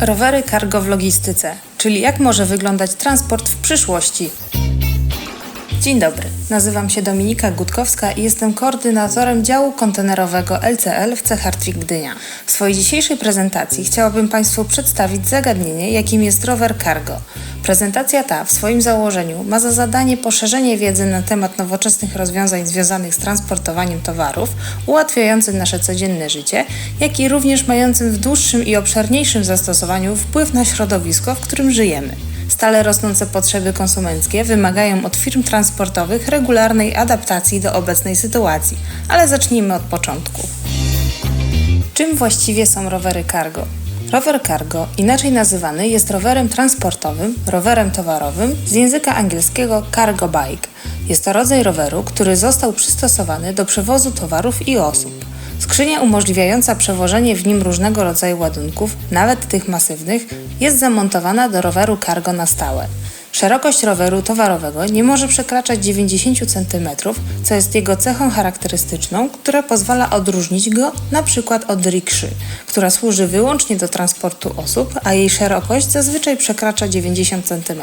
Rowery cargo w logistyce, czyli jak może wyglądać transport w przyszłości. Dzień dobry, nazywam się Dominika Gutkowska i jestem koordynatorem działu kontenerowego LCL w C Hartwig Gdynia. W swojej dzisiejszej prezentacji chciałabym Państwu przedstawić zagadnienie, jakim jest rower cargo. Prezentacja ta w swoim założeniu ma za zadanie poszerzenie wiedzy na temat nowoczesnych rozwiązań związanych z transportowaniem towarów, ułatwiającym nasze codzienne życie, jak i również mającym w dłuższym i obszerniejszym zastosowaniu wpływ na środowisko, w którym żyjemy. Stale rosnące potrzeby konsumenckie wymagają od firm transportowych regularnej adaptacji do obecnej sytuacji, ale zacznijmy od początku. Czym właściwie są rowery cargo? Rower cargo, inaczej nazywany, jest rowerem transportowym, rowerem towarowym z języka angielskiego cargo bike. Jest to rodzaj roweru, który został przystosowany do przewozu towarów i osób. Skrzynia umożliwiająca przewożenie w nim różnego rodzaju ładunków, nawet tych masywnych, jest zamontowana do roweru cargo na stałe. Szerokość roweru towarowego nie może przekraczać 90 cm, co jest jego cechą charakterystyczną, która pozwala odróżnić go przykład od rikszy, która służy wyłącznie do transportu osób, a jej szerokość zazwyczaj przekracza 90 cm.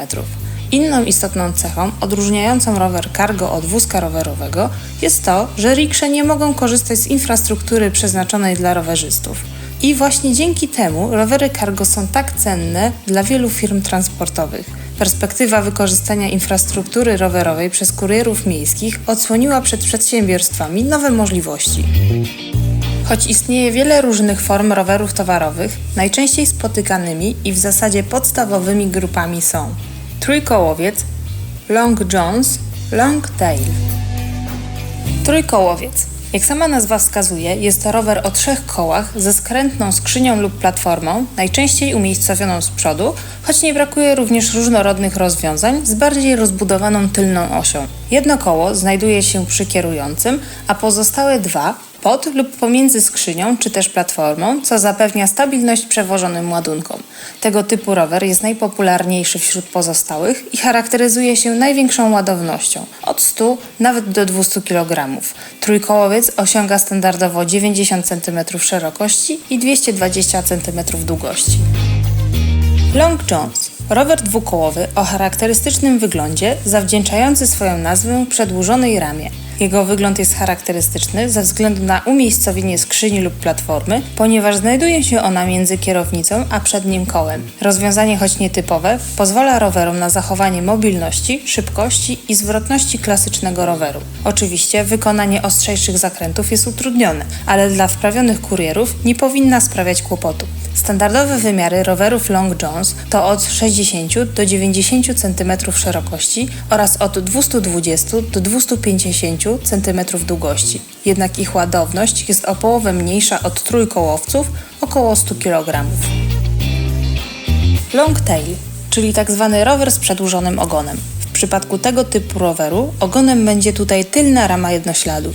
Inną istotną cechą odróżniającą rower cargo od wózka rowerowego jest to, że riksze nie mogą korzystać z infrastruktury przeznaczonej dla rowerzystów. I właśnie dzięki temu rowery cargo są tak cenne dla wielu firm transportowych. Perspektywa wykorzystania infrastruktury rowerowej przez kurierów miejskich odsłoniła przed przedsiębiorstwami nowe możliwości. Choć istnieje wiele różnych form rowerów towarowych, najczęściej spotykanymi i w zasadzie podstawowymi grupami są trójkołowiec, long johns, long tail. Trójkołowiec jak sama nazwa wskazuje, jest to rower o trzech kołach ze skrętną skrzynią lub platformą, najczęściej umiejscowioną z przodu, choć nie brakuje również różnorodnych rozwiązań z bardziej rozbudowaną tylną osią. Jedno koło znajduje się przy kierującym, a pozostałe dwa pod lub pomiędzy skrzynią czy też platformą, co zapewnia stabilność przewożonym ładunkom. Tego typu rower jest najpopularniejszy wśród pozostałych i charakteryzuje się największą ładownością od 100 nawet do 200 kg. Trójkołowiec osiąga standardowo 90 cm szerokości i 220 cm długości. Long Jones Rower dwukołowy o charakterystycznym wyglądzie, zawdzięczający swoją nazwę przedłużonej ramie. Jego wygląd jest charakterystyczny ze względu na umiejscowienie skrzyni lub platformy, ponieważ znajduje się ona między kierownicą a przednim kołem. Rozwiązanie, choć nietypowe, pozwala rowerom na zachowanie mobilności, szybkości i zwrotności klasycznego roweru. Oczywiście wykonanie ostrzejszych zakrętów jest utrudnione, ale dla wprawionych kurierów nie powinna sprawiać kłopotu. Standardowe wymiary rowerów Long Jones to od 60 do 90 cm szerokości oraz od 220 do 250 cm długości. Jednak ich ładowność jest o połowę mniejsza od trójkołowców, około 100 kg. Long tail, czyli tzw. Tak rower z przedłużonym ogonem. W przypadku tego typu roweru ogonem będzie tutaj tylna rama jednośladów.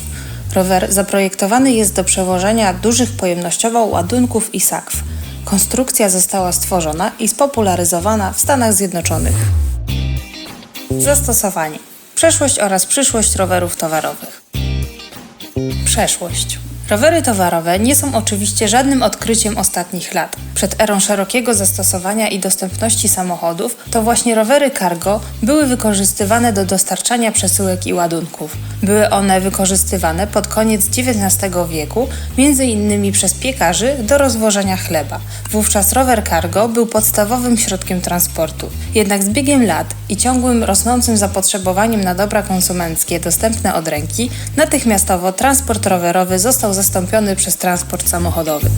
Rower zaprojektowany jest do przewożenia dużych pojemnościowo ładunków i sakw. Konstrukcja została stworzona i spopularyzowana w Stanach Zjednoczonych. Zastosowanie: przeszłość oraz przyszłość rowerów towarowych. Przeszłość. Rowery towarowe nie są oczywiście żadnym odkryciem ostatnich lat. Przed erą szerokiego zastosowania i dostępności samochodów, to właśnie rowery cargo były wykorzystywane do dostarczania przesyłek i ładunków. Były one wykorzystywane pod koniec XIX wieku, między innymi przez piekarzy do rozwożenia chleba. Wówczas rower cargo był podstawowym środkiem transportu. Jednak z biegiem lat i ciągłym rosnącym zapotrzebowaniem na dobra konsumenckie dostępne od ręki, natychmiastowo transport rowerowy został zastąpiony przez transport samochodowy.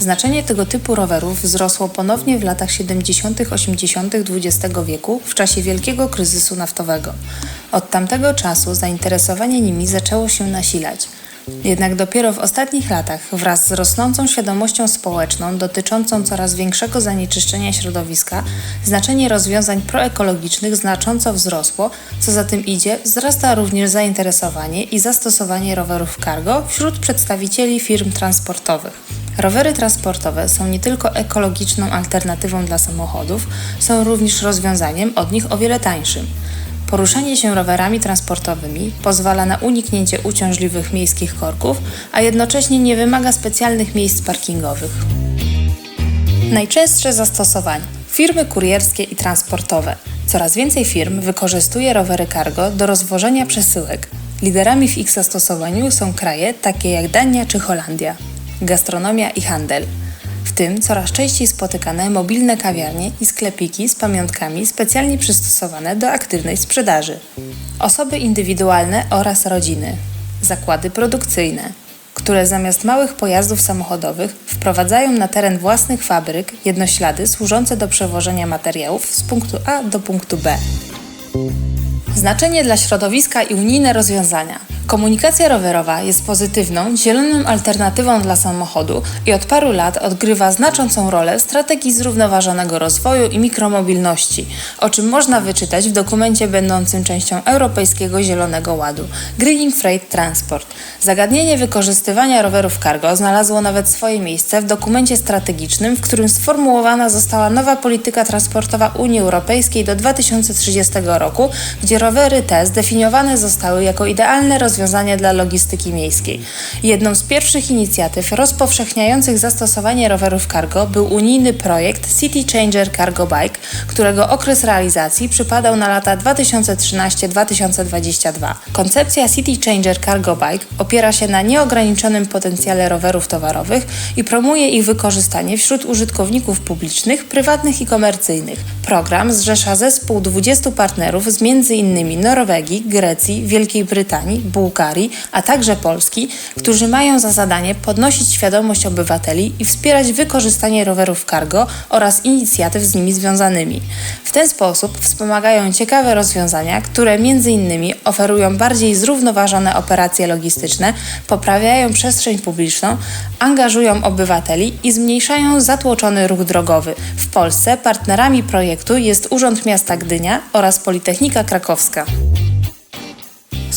Znaczenie tego typu rowerów wzrosło ponownie w latach 70. 80. XX wieku w czasie wielkiego kryzysu naftowego. Od tamtego czasu zainteresowanie nimi zaczęło się nasilać. Jednak dopiero w ostatnich latach, wraz z rosnącą świadomością społeczną dotyczącą coraz większego zanieczyszczenia środowiska, znaczenie rozwiązań proekologicznych znacząco wzrosło, co za tym idzie, wzrasta również zainteresowanie i zastosowanie rowerów cargo wśród przedstawicieli firm transportowych. Rowery transportowe są nie tylko ekologiczną alternatywą dla samochodów, są również rozwiązaniem od nich o wiele tańszym. Poruszanie się rowerami transportowymi pozwala na uniknięcie uciążliwych miejskich korków, a jednocześnie nie wymaga specjalnych miejsc parkingowych. Najczęstsze zastosowania. Firmy kurierskie i transportowe. Coraz więcej firm wykorzystuje rowery cargo do rozwożenia przesyłek. Liderami w ich zastosowaniu są kraje takie jak Dania czy Holandia. Gastronomia i handel. Tym coraz częściej spotykane mobilne kawiarnie i sklepiki z pamiątkami specjalnie przystosowane do aktywnej sprzedaży. Osoby indywidualne oraz rodziny. Zakłady produkcyjne, które zamiast małych pojazdów samochodowych wprowadzają na teren własnych fabryk jednoślady służące do przewożenia materiałów z punktu A do punktu B. Znaczenie dla środowiska i unijne rozwiązania. Komunikacja rowerowa jest pozytywną, zieloną alternatywą dla samochodu i od paru lat odgrywa znaczącą rolę w strategii zrównoważonego rozwoju i mikromobilności, o czym można wyczytać w dokumencie będącym częścią Europejskiego Zielonego Ładu Greening Freight Transport. Zagadnienie wykorzystywania rowerów cargo znalazło nawet swoje miejsce w dokumencie strategicznym, w którym sformułowana została nowa polityka transportowa Unii Europejskiej do 2030 roku, gdzie rowery te zdefiniowane zostały jako idealne rozwiązanie dla logistyki miejskiej. Jedną z pierwszych inicjatyw rozpowszechniających zastosowanie rowerów cargo był unijny projekt City Changer Cargo Bike, którego okres realizacji przypadał na lata 2013-2022. Koncepcja City Changer Cargo Bike opiera się na nieograniczonym potencjale rowerów towarowych i promuje ich wykorzystanie wśród użytkowników publicznych, prywatnych i komercyjnych. Program zrzesza zespół 20 partnerów z m.in. Norwegii, Grecji, Wielkiej Brytanii, Bułgarii, a także Polski, którzy mają za zadanie podnosić świadomość obywateli i wspierać wykorzystanie rowerów cargo oraz inicjatyw z nimi związanymi. W ten sposób wspomagają ciekawe rozwiązania, które m.in. oferują bardziej zrównoważone operacje logistyczne, poprawiają przestrzeń publiczną, angażują obywateli i zmniejszają zatłoczony ruch drogowy. W Polsce partnerami projektu jest Urząd Miasta Gdynia oraz Politechnika Krakowska.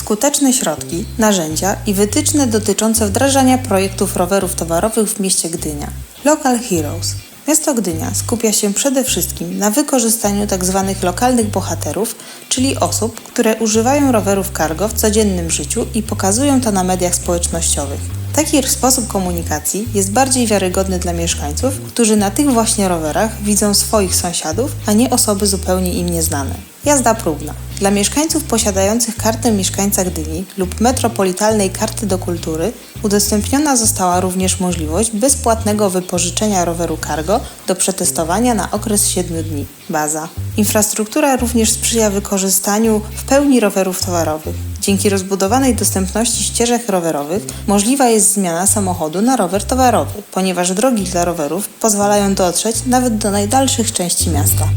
Skuteczne środki, narzędzia i wytyczne dotyczące wdrażania projektów rowerów towarowych w mieście Gdynia. Local Heroes. Miasto Gdynia skupia się przede wszystkim na wykorzystaniu tzw. lokalnych bohaterów, czyli osób, które używają rowerów cargo w codziennym życiu i pokazują to na mediach społecznościowych. Taki sposób komunikacji jest bardziej wiarygodny dla mieszkańców, którzy na tych właśnie rowerach widzą swoich sąsiadów, a nie osoby zupełnie im nieznane. Jazda próbna. Dla mieszkańców posiadających kartę mieszkańca Gdyni lub metropolitalnej karty do kultury udostępniona została również możliwość bezpłatnego wypożyczenia roweru cargo do przetestowania na okres 7 dni. Baza. Infrastruktura również sprzyja wykorzystaniu w pełni rowerów towarowych. Dzięki rozbudowanej dostępności ścieżek rowerowych możliwa jest zmiana samochodu na rower towarowy, ponieważ drogi dla rowerów pozwalają dotrzeć nawet do najdalszych części miasta.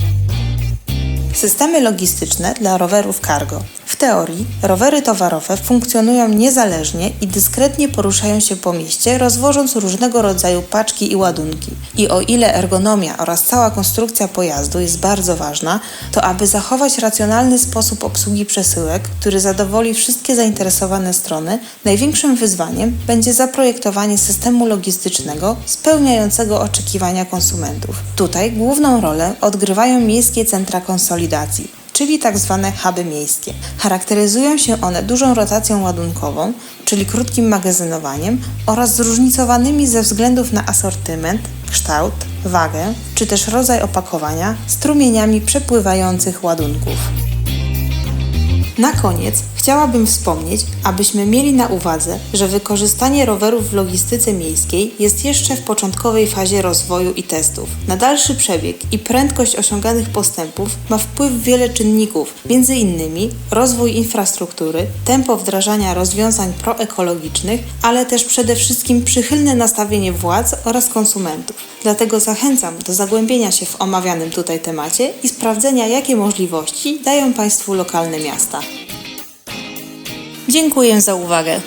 Systemy logistyczne dla rowerów cargo. Teorii rowery towarowe funkcjonują niezależnie i dyskretnie poruszają się po mieście, rozwożąc różnego rodzaju paczki i ładunki. I o ile ergonomia oraz cała konstrukcja pojazdu jest bardzo ważna, to aby zachować racjonalny sposób obsługi przesyłek, który zadowoli wszystkie zainteresowane strony, największym wyzwaniem będzie zaprojektowanie systemu logistycznego spełniającego oczekiwania konsumentów. Tutaj główną rolę odgrywają miejskie centra konsolidacji czyli tak zwane huby miejskie. Charakteryzują się one dużą rotacją ładunkową, czyli krótkim magazynowaniem oraz zróżnicowanymi ze względów na asortyment, kształt, wagę czy też rodzaj opakowania strumieniami przepływających ładunków. Na koniec chciałabym wspomnieć, abyśmy mieli na uwadze, że wykorzystanie rowerów w logistyce miejskiej jest jeszcze w początkowej fazie rozwoju i testów. Na dalszy przebieg i prędkość osiąganych postępów ma wpływ wiele czynników, m.in. rozwój infrastruktury, tempo wdrażania rozwiązań proekologicznych, ale też przede wszystkim przychylne nastawienie władz oraz konsumentów. Dlatego zachęcam do zagłębienia się w omawianym tutaj temacie i sprawdzenia, jakie możliwości dają Państwu lokalne miasta. Dziękuję za uwagę.